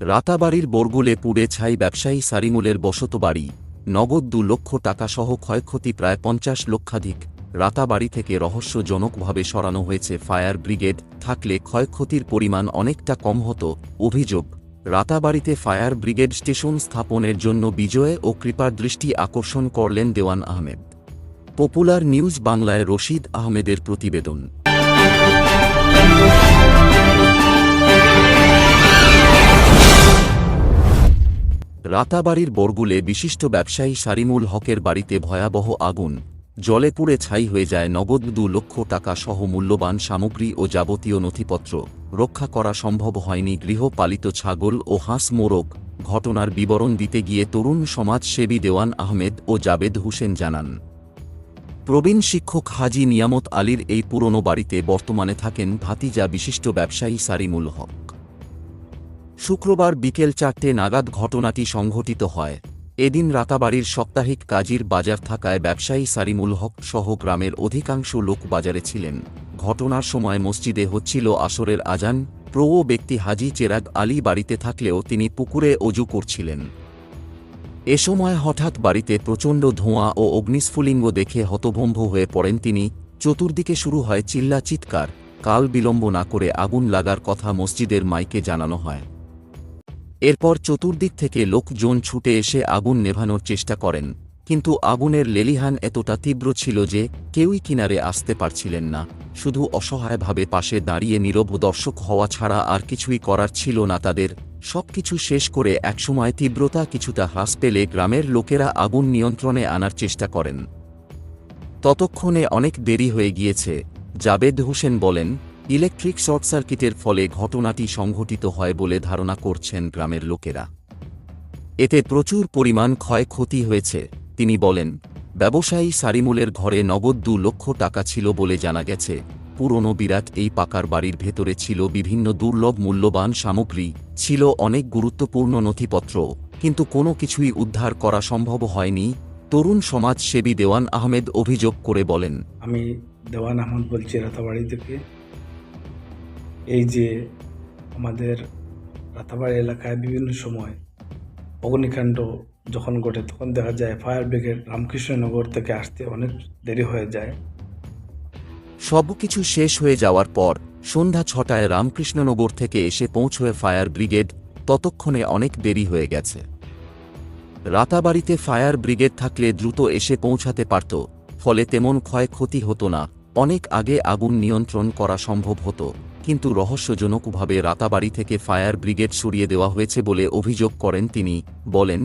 রাতাবাড়ির বরগুলে পুড়ে ছাই ব্যবসায়ী সারিমুলের বসত বাড়ি। নগদ দু লক্ষ টাকাসহ ক্ষয়ক্ষতি প্রায় পঞ্চাশ লক্ষাধিক। রাতাবাড়ি থেকে রহস্যজনকভাবে সরানো হয়েছে ফায়ার ব্রিগেড। থাকলে ক্ষয়ক্ষতির পরিমাণ অনেকটা কম হতো, অভিযোগ। রাতাবাড়িতে ফায়ার ব্রিগেড স্টেশন স্থাপনের জন্য বিজয় ও কৃপার দৃষ্টি আকর্ষণ করলেন দেওয়ান আহমেদ। পপুলার নিউজ বাংলায় রশিদ আহমেদের প্রতিবেদন। রাতাবাড়ির বরগুলে বিশিষ্ট ব্যবসায়ী সারিমুল হকের বাড়িতে ভয়াবহ আগুন। জলে পুড়ে ছাই হয়ে যায় নগদ দু লক্ষ টাকা সহ মূল্যবান সামগ্রী ও যাবতীয় নথিপত্র। রক্ষা করা সম্ভব হয়নি গৃহপালিত ছাগল ও হাঁস মোরগ। ঘটনার বিবরণ দিতে গিয়ে তরুণ সমাজসেবী দেওয়ান আহমেদ ও জাবেদ হোসেন জানান। প্রবীণ শিক্ষক হাজি নিয়ামত আলীর এই পুরনো বাড়িতে বর্তমানে থাকেন ভাতিজা বিশিষ্ট ব্যবসায়ী সারিমুল হক। শুক্রবার বিকেল চারটে নাগাদ ঘটনাটি সংঘটিত হয়। এদিন রাতাবাড়ির সাপ্তাহিক কাজীর বাজার থাকায় ব্যবসায়ী সারিমুল হক সহ গ্রামের অধিকাংশ লোক বাজারে ছিলেন। ঘটনার সময় মসজিদে হচ্ছিল আসরের আজান। প্রো ব্যক্তি হাজি চেরাগ আলী বাড়িতে থাকলেও তিনি পুকুরে অজু করছিলেন। এ সময় হঠাৎ বাড়িতে প্রচণ্ড ধোঁয়া ও অগ্নিস্ফুলিঙ্গ দেখে হতভম্ব হয়ে পড়েন তিনি। চতুর্দিকে শুরু হয় চিল্লা চিৎকার কাল বিলম্ব না করে আগুন লাগার কথা মসজিদের মাইকে জানানো হয়। এরপর চতুর্দিক থেকে লোকজন ছুটে এসে আগুন নেভানোর চেষ্টা করেন, কিন্তু আগুনের লেলিহান এতটা তীব্র ছিল যে কেউই কিনারে আসতে পারছিলেন না। শুধু অসহায়ভাবে পাশে দাঁড়িয়ে নীরব দর্শক হওয়া ছাড়া আর কিছুই করার ছিল না তাদের। সবকিছু শেষ করে একসময় তীব্রতা কিছুটা হ্রাস পেলে গ্রামের লোকেরা আগুন নিয়ন্ত্রণে আনার চেষ্টা করেন। ততক্ষণে অনেক দেরি হয়ে গিয়েছে, জাবেদ হোসেন বলেন ইলেকট্রিক শর্ট সার্কিটের ফলে ঘটনাটি সংঘটিত হয় বলে ধারণা করছেন গ্রামের লোকেরা। এতে প্রচুর পরিমাণ ক্ষয়ক্ষতি হয়েছে, তিনি বলেন। ব্যবসায়ী সারিমুলের ঘরে নগদ দু লক্ষ টাকা ছিল বলে জানা গেছে। পুরনো বিরাট এই পাকার বাড়ির ভেতরে ছিল বিভিন্ন দুর্লভ মূল্যবান সামগ্রী, ছিল অনেক গুরুত্বপূর্ণ নথিপত্র, কিন্তু কোনো কিছুই উদ্ধার করা সম্ভব হয়নি, তরুণ সমাজসেবী দেওয়ান আহমেদ অভিযোগ করে বলেন। আমি দেওয়ান আহমদ বলছি রাতাবাড়ি থেকে। এই যে আমাদের রাতাবাড়ি এলাকায় বিভিন্ন সময় অগ্নিকাণ্ড যখন ঘটে, তখন দেখা যায় ফায়ার ব্রিগেড রামকৃষ্ণনগর থেকে আসতে অনেক দেরি হয়ে যায়। সবকিছু শেষ হয়ে যাওয়ার পর সন্ধ্যা ছটায় রামকৃষ্ণনগর থেকে এসে পৌঁছয় ফায়ার ব্রিগেড ততক্ষণে অনেক দেরি হয়ে গেছে। রাতাবাড়িতে ফায়ার ব্রিগেড থাকলে দ্রুত এসে পৌঁছাতে পারত, ফলে তেমন ক্ষয়ক্ষতি হতো না। অনেক আগে আগুন নিয়ন্ত্রণ করা সম্ভব হতো। কিন্তু রহস্যজনকভাবে রাতাবাড়ি থেকে ফায়ার ব্রিগেড সরিয়ে দেওয়া হয়েছে বলে অভিযোগ করেন তিনি। বলেন,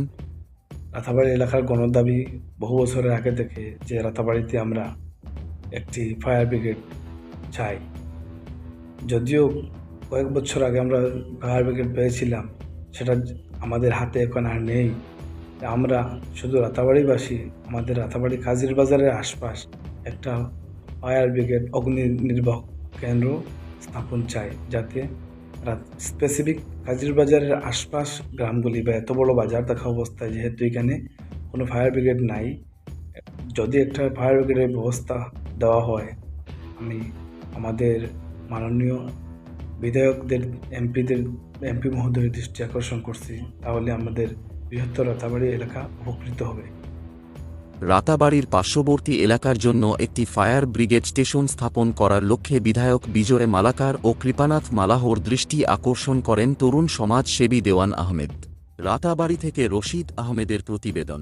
রাতাবাড়ি এলাকার গণদাবি বহু বছরের আগে থেকে যে রাতাবাড়িতে আমরা একটি ফায়ার ব্রিগেড চাই, যদিও কয়েক বছর আগে আমরা ফায়ার ব্রিগেড পেয়েছিলাম, সেটা আমাদের হাতে এখন আর নেই। আমরা শুধু রাতাবাড়িবাসী, আমাদের রাতাবাড়ি কাজির বাজারের আশপাশ একটা ফায়ার ব্রিগেড অগ্নি নির্বাহ কেন্দ্র স্থাপন চাই যাতে স্পেসিফিক কাজির বাজারের আশপাশ গ্রামগুলি বা এত বড় বাজার দেখা অবস্থায়, যেহেতু এখানে কোনো ফায়ার ব্রিগেড নাই, যদি একটা ফায়ার ব্রিগেডের ব্যবস্থা দেওয়া হয়, আমি আমাদের মাননীয় বিধায়কদের এমপিদের এমপি মহোদয়ের দৃষ্টি আকর্ষণ করছি, তাহলে আমাদের বৃহত্তর রাতাবাড়ি এলাকা উপকৃত হবে। রাতাবাড়ির পার্শ্ববর্তী এলাকার জন্য একটি ফায়ার ব্রিগেড স্টেশন স্থাপন করার লক্ষ্যে বিধায়ক বিজয় মালাকার ও কৃপানাথ মালাহোর দৃষ্টি আকর্ষণ করেন তরুণ সমাজসেবী দেওয়ান আহমেদ। রাতাবাড়ি থেকে রশিদ আহমেদের প্রতিবেদন।